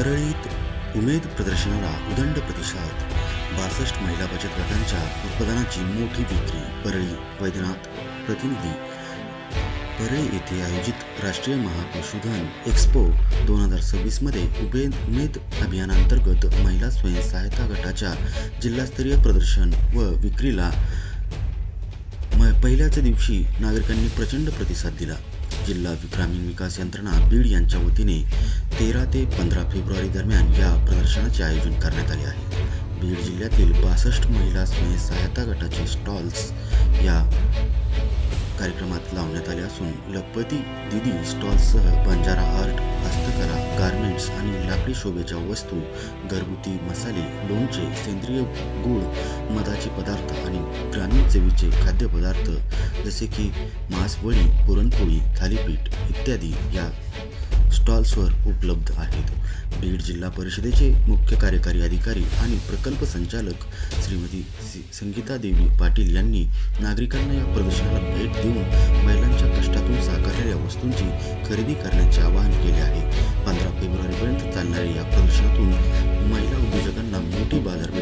परळीत उमेद प्रदर्शनाला उदंड प्रतिसाद. बासष्ट महिला बचत गटांच्या उत्पादनाची मोठी विक्री परळी वैद्यनाथ प्रतिनिधी. परळी येथे आयोजित राष्ट्रीय महापशुधन एक्स्पो दोन हजार सव्वीसमध्ये उमेद उमेद अभियानांतर्गत महिला स्वयंसहायता गटाच्या जिल्हास्तरीय प्रदर्शन व विक्रीला म पहिल्याच दिवशी नागरिकांनी प्रचंड प्रतिसाद दिला. जिल्हा ग्रामीण विकास यंत्रणा बीड यांच्या वतीने तेरा ते पंधरा फेब्रुवारी दरम्यान या प्रदर्शनाचे आयोजन करण्यात आले आहे. बीड जिल्ह्यातील बासष्ट महिला स्वयंसहायता गटाचे स्टॉल्स या कार्यक्रमात लावण्यात आले असून लखपती दिदी स्टॉल्ससह बंजारा आर्ट हस्तकला गारमेंट्स आणि लाकडी शोभेच्या वस्तू घरगुती मसाले लोणचे सेंद्रिय गूळ मधाचे पदार्थ आणि चवीचे खाद्यपदार्थ जसे की मांसवडी पुरणपोळी थालीपीठ इत्यादी या स्टॉल्सवर उपलब्ध आहेत. बीड जिल्हा परिषदेचे मुख्य कार्यकारी अधिकारी आणि प्रकल्प संचालक श्रीमती संगीता देवी पाटील यांनी नागरिकांना या प्रदर्शनाला भेट देऊन महिलांच्या कष्टातून साकारलेल्या वस्तूंची खरेदी करण्याचे आवाहन केले आहे. पंधरा फेब्रुवारीपर्यंत चालणाऱ्या या प्रदर्शनातून महिला उद्योजकांना मोठी बाजारपेठ